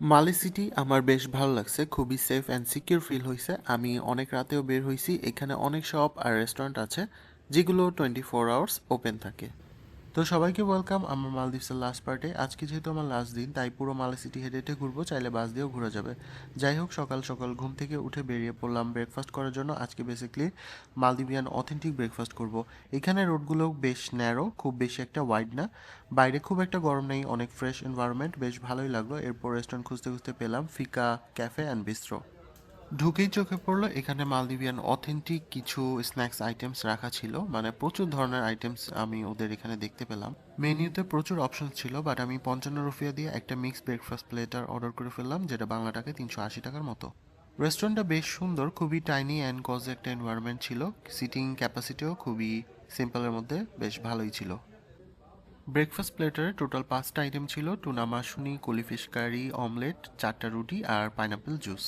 মালি city আমার বেশ ভালো লাগছে, খুবই সেফ অ্যান্ড সিকিউর ফিল হয়েছে আমি অনেক রাতেও বের হয়েছি এখানে অনেক শপ আর রেস্টুরেন্ট আছে, যেগুলো টোয়েন্টি ফোর আওয়ার্স ওপেন থাকে। তো সবাইকে ওয়েলকাম আমার মালদ্বীপসের লাস্ট পার্টে আজকে যেহেতু আমার লাস্ট দিন, তাই পুরো মালি সিটি হেঁটে হেঁটে ঘুরবো, চাইলে বাস দিয়েও ঘোরা যাবে। যাই হোক, সকাল সকাল ঘুম থেকে উঠে বেরিয়ে পড়লাম ব্রেকফাস্ট করার জন্য। আজকে বেসিক্যালি মালদ্বীপিয়ান অথেন্টিক ব্রেকফাস্ট করব। এখানে রোডগুলো বেশ ন্যারো খুব বেশি একটা ওয়াইড না। বাইরে খুব একটা গরম নেই, অনেক ফ্রেশ এনভায়রনমেন্ট বেশ ভালোই লাগল। এরপর রেস্টুরেন্ট খুঁজতে খুঁজতে পেলাম ফিকা ক্যাফে অ্যান্ড বিস্ট্রো ঢুকেই চোখে পড়ল, এখানে মালদ্বীপিয়ান অথেন্টিক কিছু স্ন্যাক্স আইটেমস রাখা ছিল। মানে প্রচুর ধরনের আইটেমস আমি ওদের এখানে দেখতে পেলাম। মেনুতে প্রচুর অপশন ছিল বাট আমি পঞ্চান্ন রুপিয়া দিয়ে একটা মিক্স ব্রেকফাস্ট প্লেটার অর্ডার করে ফেললাম, যেটা বাংলা টাকায় তিনশো আশি টাকার মতো। রেস্টুরেন্টটা বেশ সুন্দর, খুবই টাইনি অ্যান্ড কজ একটা এনভায়রনমেন্ট ছিল। সিটিং ক্যাপাসিটিও খুবই সিম্পলের মধ্যে বেশ ভালোই ছিল। ব্রেকফাস্ট প্লেটারে টোটাল পাঁচটা আইটেম ছিল। টুনা মাশুনি কলিফিশ কারি অমলেট চারটা রুটি আর পাইনাপেল জুস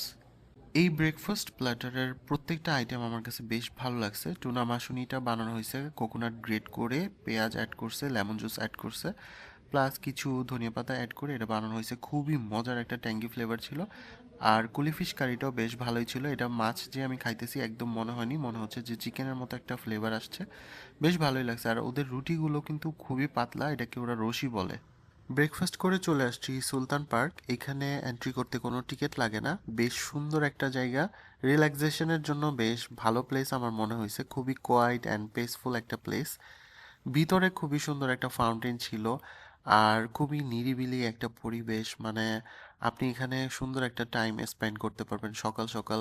এই ব্রেকফাস্ট প্ল্যাটারের প্রত্যেকটা আইটেম আমার কাছে বেশ ভালো লাগছে। টুনা মাশুনিটা বানানো হয়েছে কোকোনাট গ্রেট করে, পেঁয়াজ অ্যাড করছে লেমন জুস অ্যাড করছে প্লাস কিছু ধনিয়া পাতা অ্যাড করে এটা বানানো হয়েছে। খুবই মজার একটা ট্যাঙ্গি ফ্লেভার ছিল। আর কুলিফিশ কারিটাও বেশ ভালোই ছিল। এটা মাছ যে আমি খাইতেছি একদম মনে হয়নি। মনে হচ্ছে যে চিকেনের মতো একটা ফ্লেভার আসছে। বেশ ভালোই লাগছে। আর ওদের রুটিগুলো কিন্তু খুবই পাতলা, এটাকে ওরা রশি বলে। ব্রেকফাস্ট করে চলে আসছি সুলতান পার্ক। এখানে এন্ট্রি করতে কোনো টিকিট লাগে না। বেশ সুন্দর একটা জায়গা। রিল্যাক্সেশনের জন্য বেশ ভালো প্লেস আমার মনে হয়েছে। খুবই কোয়াইট অ্যান্ড পেসফুল একটা প্লেস ভিতরে খুবই সুন্দর একটা ফাউন্টেন ছিল। আর খুবই নিরিবিলি একটা পরিবেশ। মানে আপনি এখানে সুন্দর একটা টাইম স্পেন্ড করতে পারবেন সকাল সকাল।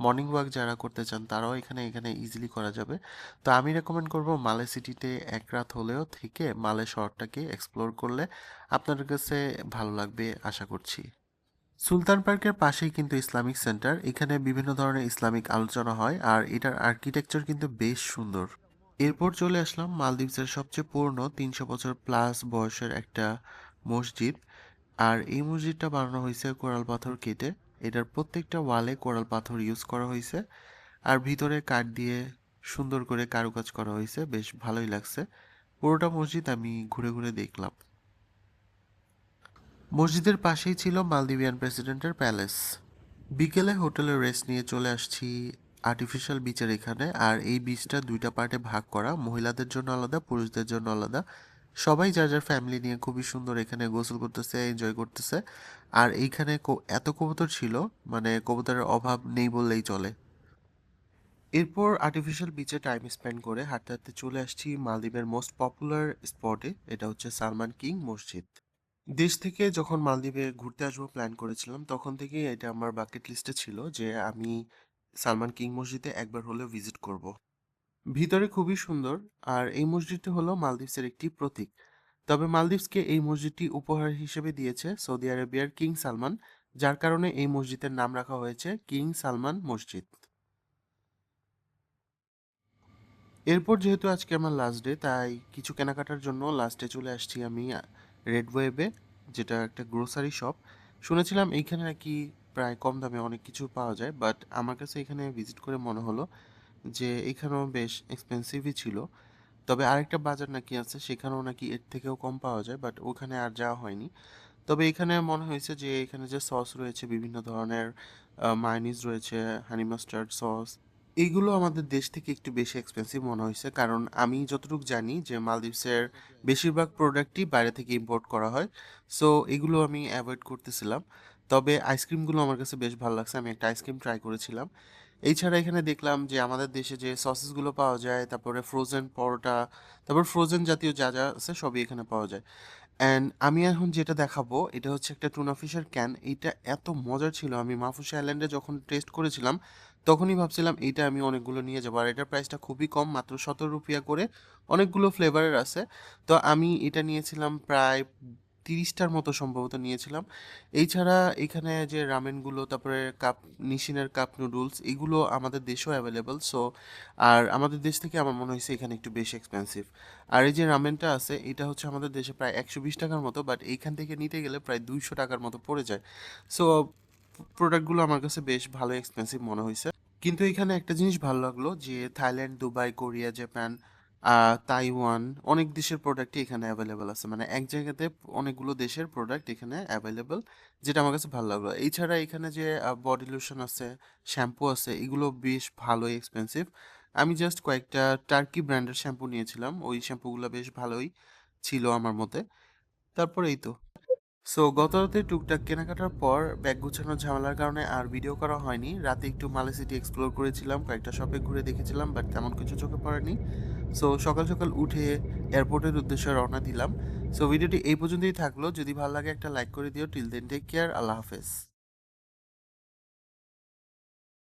মর্নিং ওয়াক যারা করতে চান, তারাও এখানে এখানে ইজিলি করা যাবে। তো আমি রেকমেন্ড করব মালে সিটিতে এক রাত হলেও থেকে মালে শহরটাকে এক্সপ্লোর করলে আপনাদের কাছে ভালো লাগবে আশা করছি। সুলতান পার্কের পাশেই কিন্তু ইসলামিক সেন্টার এখানে বিভিন্ন ধরনের ইসলামিক আলোচনা হয় আর এটার আর্কিটেকচার কিন্তু বেশ সুন্দর। এরপর চলে আসলাম মালদ্বীপসের সবচেয়ে পুরনো তিনশো বছর প্লাস বয়সের একটা মসজিদ। আর এই মসজিদটা বানানো হয়েছে কোরাল পাথর কেটে। এটার প্রত্যেকটা ওয়ালে কোরাল পাথর ইউজ করা হয়েছে। আর ভিতরে কাঠ দিয়ে সুন্দর করে কারুকাজ করা হয়েছে। বেশ ভালোই লাগছে। পুরোটা মসজিদ আমি ঘুরে ঘুরে দেখলাম। মসজিদের পাশেই ছিল মালদ্বীপিয়ান প্রেসিডেন্টের প্যালেস। বিকেলে হোটেলে রেস্ট নিয়ে চলে আসছি আর্টিফিশিয়াল বিচের এখানে, আর এই বিচটা দুইটা পার্টে ভাগ করা। মহিলাদের জন্য আলাদা, পুরুষদের জন্য আলাদা। সবাই যার যার ফ্যামিলি নিয়ে খুবই সুন্দর এখানে গোসল করতেছে এনজয় করতেছে। আর এইখানে এত কবুতর ছিল মানে কবুতরের অভাব নেই বললেই চলে। এরপর আর্টিফিশিয়াল বিচে টাইম স্পেন্ড করে হাঁটতে হাঁটতে চলে আসছি মালদ্বীপের মোস্ট পপুলার স্পটে এটা হচ্ছে সালমান কিং মসজিদ। দেশ থেকে যখন মালদ্বীপে ঘুরতে আসব প্ল্যান করেছিলাম, তখন থেকেই এটা আমার বাকেট লিস্টে ছিল যে আমি সালমান কিং মসজিদে একবার হলেও ভিজিট করব। ভিতরে খুবই সুন্দর, আর এই মসজিদটি হলো মালদ্বীপসের একটি প্রতীক। তবে মালদ্বীপসকে এই মসজিদটি উপহার হিসেবে দিয়েছে সৌদি আরবিয়ার কিং সালমান, যার কারণে এই মসজিদের নাম রাখা হয়েছে কিং সালমান মসজিদ। এরপর যেহেতু আজকে আমার লাস্ট ডে তাই কিছু কেনাকাটার জন্য লাস্টে চলে আসছি আমি রেড ওয়েবে যেটা একটা গ্রোসারি শপ শুনেছিলাম এইখানে নাকি প্রায় কম দামে অনেক কিছু পাওয়া যায়। বাট আমার কাছে এখানে ভিজিট করে মনে হলো যে, এখানেও বেশ এক্সপেন্সিভই ছিল। তবে আরেকটা বাজার নাকি আছে, সেখানেও নাকি এর থেকেও কম পাওয়া যায় বাট ওখানে আর যাওয়া হয়নি। তবে এখানে মনে হয়েছে যে, এখানে যে সস রয়েছে, বিভিন্ন ধরনের মায়োনিজ রয়েছে হানি মাস্টার্ড সস এইগুলো আমাদের দেশ থেকে একটু বেশি এক্সপেন্সিভ মনে হয়েছে। কারণ আমি যতটুকু জানি যে, মালদ্বীপসের বেশিরভাগ প্রোডাক্টই বাইরে থেকে ইম্পোর্ট করা হয়। সো এগুলো আমি অ্যাভয়েড করতেছিলাম। তবে আইসক্রিমগুলো আমার কাছে বেশ ভালো লাগছে, আমি একটা আইসক্রিম ট্রাই করেছিলাম। এছাড়া এখানে দেখলাম যে আমাদের দেশে যে সসেসগুলো পাওয়া যায়, তারপরে ফ্রোজেন পরোটা, তারপর ফ্রোজেন জাতীয় যা যা আছে সবই এখানে পাওয়া যায়। অ্যান্ড আমি এখন যেটা দেখাবো, এটা হচ্ছে একটা টুনা ফিশের ক্যান এইটা এত মজার ছিল। আমি মাফুসা আইল্যান্ডে যখন টেস্ট করেছিলাম, তখনই ভাবছিলাম এইটা আমি অনেকগুলো নিয়ে যাব। আর এটার প্রাইসটা খুবই কম, মাত্র সতেরো রুপিয়া করে অনেকগুলো ফ্লেভারের আছে। তো আমি এটা নিয়েছিলাম প্রায় তিরিশটার মতো সম্ভবত নিয়েছিলাম। এছাড়া এখানে যে রামেনগুলো, তারপরে কাপ, নিশিনের কাপ নুডলস এগুলো আমাদের দেশেও অ্যাভেলেবল সো আর আমাদের দেশ থেকে আমার মনে হয়েছে এখানে একটু বেশি এক্সপেন্সিভ আর এই যে রামেনটা আছে, এটা হচ্ছে আমাদের দেশে প্রায় একশো বিশ টাকার মতো বাট এইখান থেকে নিতে গেলে প্রায় দুইশো টাকার মতো পড়ে যায়। সো প্রোডাক্টগুলো আমার কাছে বেশ ভালো এক্সপেন্সিভ মনে হয়েছে। কিন্তু এখানে একটা জিনিস ভালো লাগল, যে Thailand Dubai Korea Japan Taiwan অনেক দেশের প্রোডাক্টই এখানে অ্যাভেলেবেল আছে। মানে এক জায়গাতে অনেকগুলো দেশের প্রোডাক্ট এখানে অ্যাভেলেবেল যেটা আমার কাছে ভালো লাগল। এছাড়া এখানে যে বডি লোশন আছে, শ্যাম্পু আছে এগুলো বেশ ভালোই এক্সপেন্সিভ আমি জাস্ট কয়েকটা টার্কি ব্র্যান্ডের শ্যাম্পু নিয়েছিলাম। ওই শ্যাম্পুগুলো বেশ ভালোই ছিল আমার মতে। তারপর এই তো। সো গতরাতে টুকটাক কেনাকাটার পর ব্যাগ গুছানোর ঝামেলার কারণে আর ভিডিও করা হয়নি। রাতে একটু মালে সিটি এক্সপ্লোর করেছিলাম, কয়েকটা শপে ঘুরে দেখেছিলাম বাট তেমন কিছু চোখে পড়েনি। সো সকাল, সকাল উঠে এয়ারপোর্টের উদ্দেশ্যে রওনা দিলাম। সো ভিডিওটি এই পর্যন্তই থাকল। যদি ভালো লাগে একটা লাইক করে দিও। Till then take care. আল্লাহ হাফেজ।